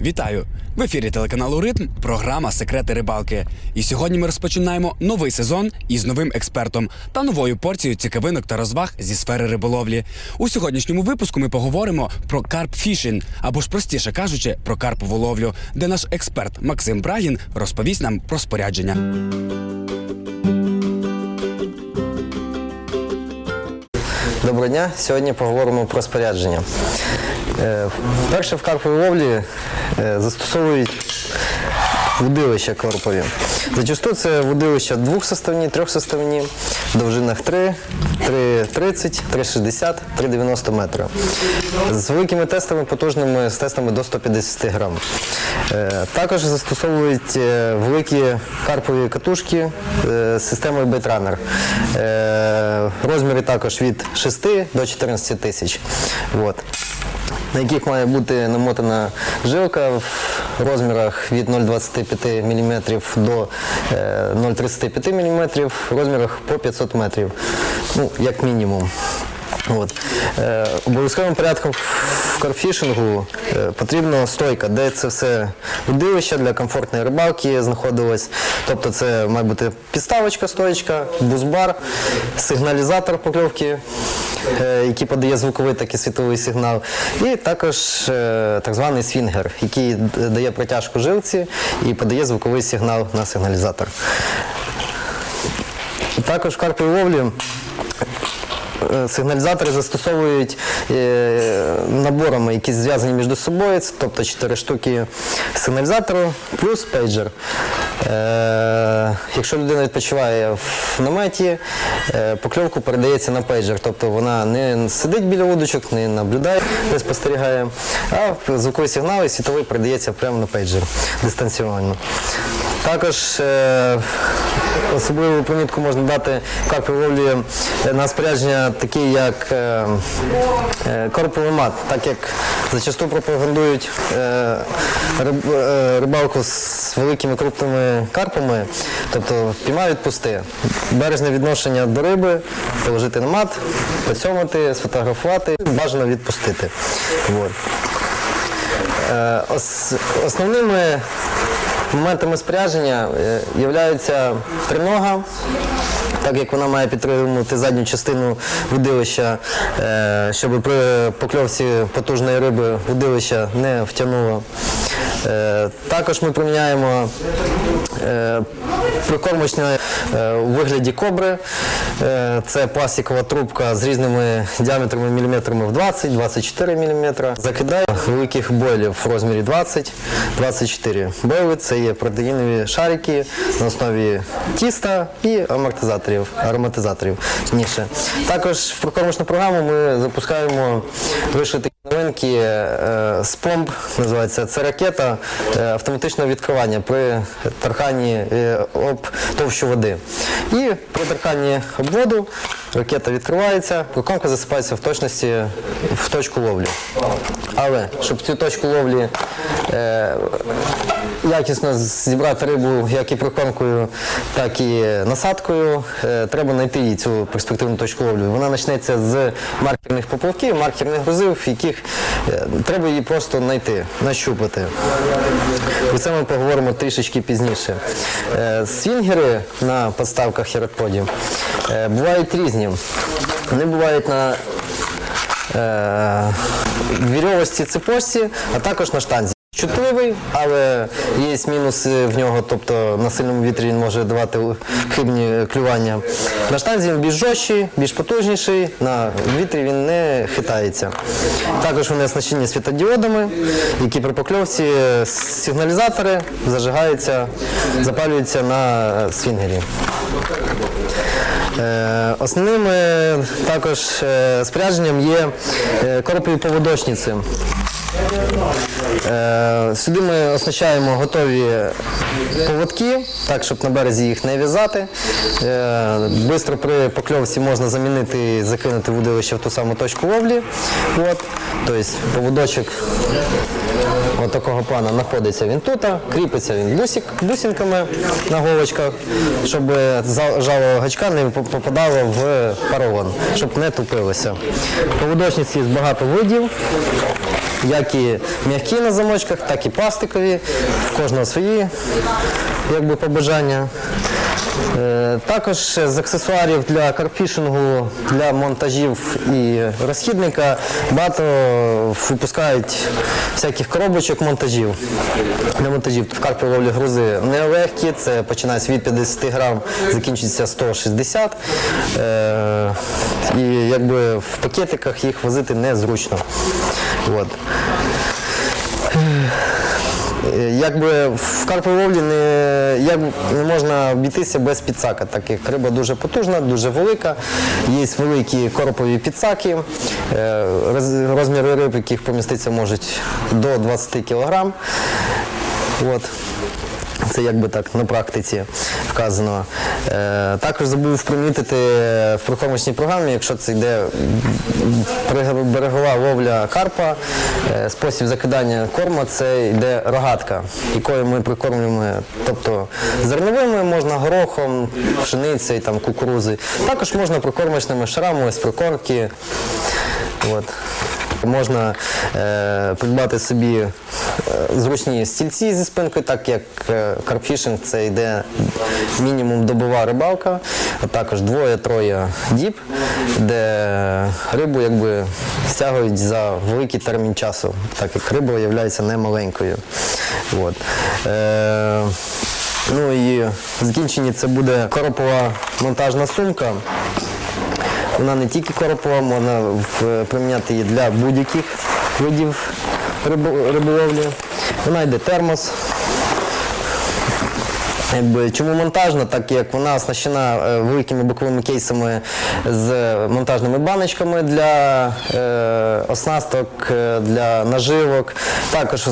Вітаю! В ефірі телеканалу Ритм, програма Секрети рибалки. І сьогодні ми розпочинаємо новий сезон із новим експертом та новою порцією цікавинок та розваг зі сфери риболовлі. У сьогоднішньому випуску ми поговоримо про карпфішин, або ж простіше кажучи, про карпову ловлю, де наш експерт Максим Брагін розповість нам про спорядження. Доброго дня. Сьогодні поговоримо про спорядження. Е, Перше в карповій ловлі е, застосовують вудилища карпові. Зачасту це вудилища двохсоставні, трьохсоставні, в довжинах 3, 3,30, 3,60, 3,90 метра. З великими тестами, потужними, з тестами до 150 грам. Е, Також застосовують великі карпові катушки з системою. Е, Розміри також від 6 до 14 тисяч. На яких має бути намотана жилка в розмірах від 0,25 мм до е, 0,35 мм, в розмірах по 500 метрів, ну, як мінімум. От. Е, обов'язковим порядком в карфішингу е, потрібна стойка, де це все удилище для комфортної рибалки знаходилось. Тобто це має бути підставочка, стоечка, бузбар, сигналізатор покльовки, е, який подає звуковий так і світовий сигнал, і також е, так званий свінгер, який дає протяжку жилці і подає звуковий сигнал на сигналізатор. Також в ловлі Сигналізатори застосовують е, наборами, які зв'язані між собою, тобто 4 штуки сигналізатору плюс пейджер. Е, якщо людина відпочиває в наметі, е, покльовку передається на пейджер, тобто вона не сидить біля удочок, не наблюдає, не спостерігає, а звуковий сигнал і світовий передається прямо на пейджер дистанційно. Також е, особливу примітку можна дати карповій ловлі е, на спорядження такі, як е, карповий мат, так як зачасту пропагандують риб- рибалку з великими крупними карпами, тобто піймай відпусти. Бережне відношення до риби, положити на мат, поцьомати, сфотографувати, бажано відпустити. Основними моментами спорядження е, являються тринога, так як вона має підтримувати задню частину водилища, е, щоб при покльовці потужної риби водилища не втягнуло. Е, Також ми приміняємо прикормочне у вигляді кобри. Е, Це пластикова трубка з різними діаметрами міліметрами в 20-24 мм. Закидає великих бойлів в розмірі 20-24. Бойли це є протеїнові шарики на основі тіста і амортизаторів, ароматизаторів. Точніше. Також в прикормочну програму ми запускаємо вишити новинки е, з помп, називається це ракета е, автоматичного відкривання при тарханні е, об товщу води. І при тарханні об воду ракета відкривається, прикормка засипається в точності в точку ловлі. Але щоб цю точку ловлі якісно зібрати рибу як і прикормкою, так і насадкою, е, треба знайти їй цю перспективну точку ловлі. Вона почнеться з маркерних поплавків, маркерних грузів, яких е, треба її просто знайти, нащупати. Про це ми поговоримо трішечки пізніше. Е, Свінгери на подставках хіротподів е, бувають різні. Вони бувають на вірьовості цепочці, а також на штанзі. Чутливий, але є мінуси в нього, тобто на сильному вітрі він може давати хибні клювання. На штанзі він більш жорсткий, більш потужніший, на вітрі він не хитається. Також вони оснащені світодіодами, які при покльовці е, сигналізатори зажигаються, запалюються на свінгері. Е, Основним е, також спорядженням є коропові поводочниці. Е, Сюди ми оснащаємо готові поводки, так, щоб на березі їх не в'язати. Е, Бистро при покльовці можна замінити і закинути водилище в ту саму точку ловлі. От. Тобто поводочок от такого плану знаходиться він тут, кріпиться він бусик, бусинками на голочках, щоб жало гачка не попадало в паровон, щоб не тупилося. Поводочниці з багато видів. Як і м'які на замочках, так і пластикові. В кожного свої якби, побажання. Е, Також з аксесуарів для карпфішингу, для монтажів і розхідника багато випускають всяких коробочок монтажів. Для монтажів в карпі ловлі грузи нелегкі, це починається від 50 грам, закінчується 160. Е, І якби в пакетиках їх возити незручно. От. Е, Якби в карповій не, як, не можна обійтися без підсака, так як риба дуже потужна, дуже велика. Є великі коропові підсаки, е, розміри риб, яких поміститься можуть до 20 кілограм. От. Це якби так на практиці вказано. Е, також забув примітити в прикормочній програмі, якщо це йде берегова ловля карпа, е, спосіб закидання корму це йде рогатка, якою ми прикормлюємо, тобто зерновими можна горохом, пшеницею, там, кукурузи. Також можна прикормочними шарами з прикормки. От. Можна е, придбати собі е, зручні стільці зі спинкою, так як е, карпфішинг це йде мінімум добова рибалка, а також двоє-троє діб, де рибу якби стягують за великий термін часу, так як риба є немаленькою. От. Е, ну і в закінченні це буде коропова монтажна сумка. Вона не тільки коропова, можна приміняти її для будь-яких видів риболовлі. Вона йде термос. Чому монтажна? Так як вона оснащена е, великими боковими кейсами з монтажними баночками для е, оснасток, е, для наживок. Також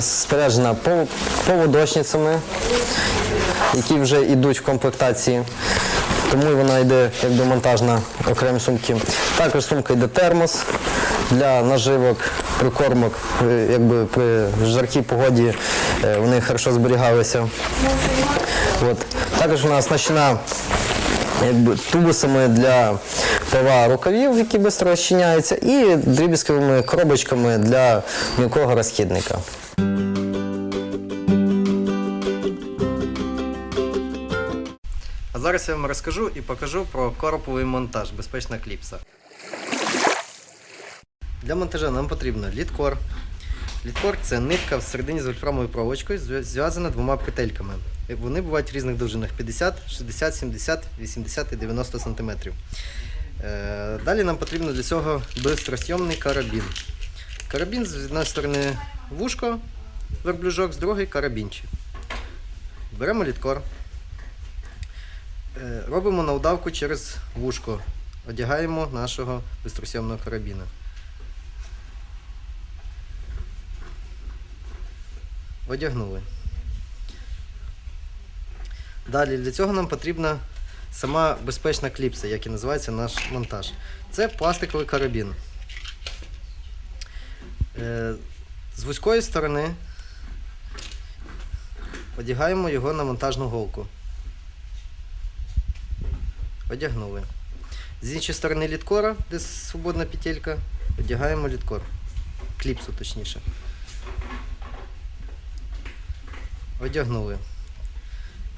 споряджена пов- поводочницями, які вже йдуть в комплектації. Тому і вона йде якби монтажна окремі сумки. Також сумка йде термос для наживок, прикормок, Е, якби при жаркій погоді е, вони хорошо зберігалися. От. Також вона оснащена якби, тубусами для пива рукавів, які швидко розчиняються, і дріб'язковими коробочками для м'якого розхідника. Зараз я вам розкажу і покажу про короповий монтаж безпечна кліпса. Для монтажа нам потрібно літкор. Літкор це нитка всередині з вольфрамовою проволочкою, зв'язана двома петельками. Вони бувають в різних довжинах 50, 60, 70, 80 і 90 см. Е, Далі нам потрібно для цього бистросйомний карабін. Карабін з однієї сторони вушко, верблюжок, з другої карабінчик. Беремо літкор. Е, Робимо навдавку через вушко. Одягаємо нашого бистросйомного карабіна. Одягнули. Далі для цього нам потрібна сама безпечна кліпса, як і називається наш монтаж. Це пластиковий карабін. Е, З вузької сторони одягаємо його на монтажну голку. Одягнули. З іншої сторони літкора, де свободна петелька, одягаємо літкор. Кліпсу точніше. Одягнули.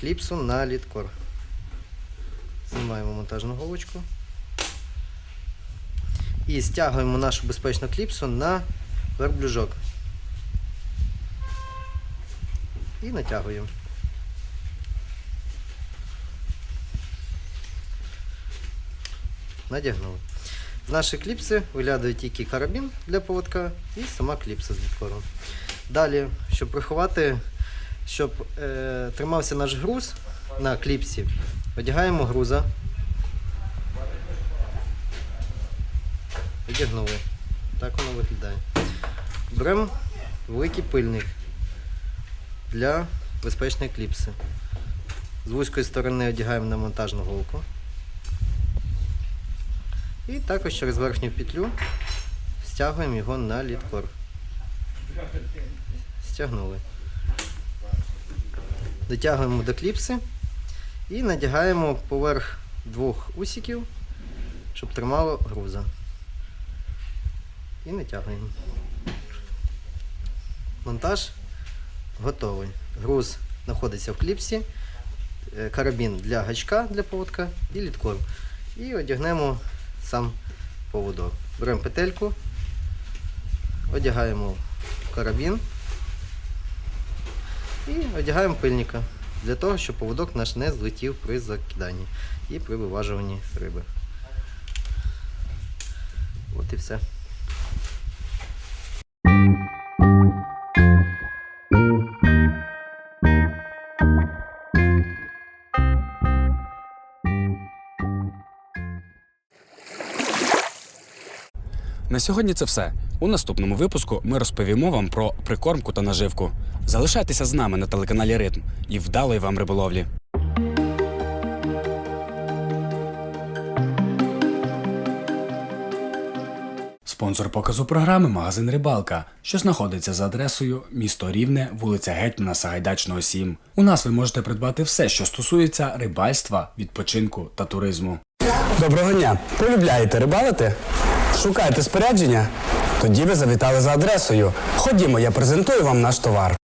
Кліпсу на літкор. Знімаємо монтажну голочку. І стягуємо нашу безпечну кліпсу на верблюжок. І натягуємо. Надягнули. Наші кліпси виглядає тільки карабін для поводка і сама кліпса з літкором. Далі, щоб приховати, щоб е, тримався наш груз на кліпсі, одягаємо груза. Одягнули. Так воно виглядає. Беремо великий пильник для безпечної кліпси. З вузької сторони одягаємо на монтажну голку. І також через верхню петлю стягуємо його на літкор. Стягнули. Дотягуємо до кліпси і надягаємо поверх двох усиків, щоб тримало груза. І натягуємо. монтаж готовий. Груз знаходиться в кліпсі, е, карабін для гачка для поводка і літкор. І одягнемо сам поводок. Беремо петельку, одягаємо карабін і одягаємо пильника для того, щоб поводок наш не злетів при закиданні і при виважуванні риби. От і все. На сьогодні це все. У наступному випуску ми розповімо вам про прикормку та наживку. Залишайтеся з нами на телеканалі Ритм і вдалої вам риболовлі. Спонсор показу програми магазин Рибалка, що знаходиться за адресою місто Рівне, вулиця Гетьмана Сагайдачного 7. У нас ви можете придбати все, що стосується рибальства, відпочинку та туризму. Доброго дня! Полюбляєте рибалити? Шукаєте спорядження? Тоді ви завітали за адресою. Ходімо, я презентую вам наш товар.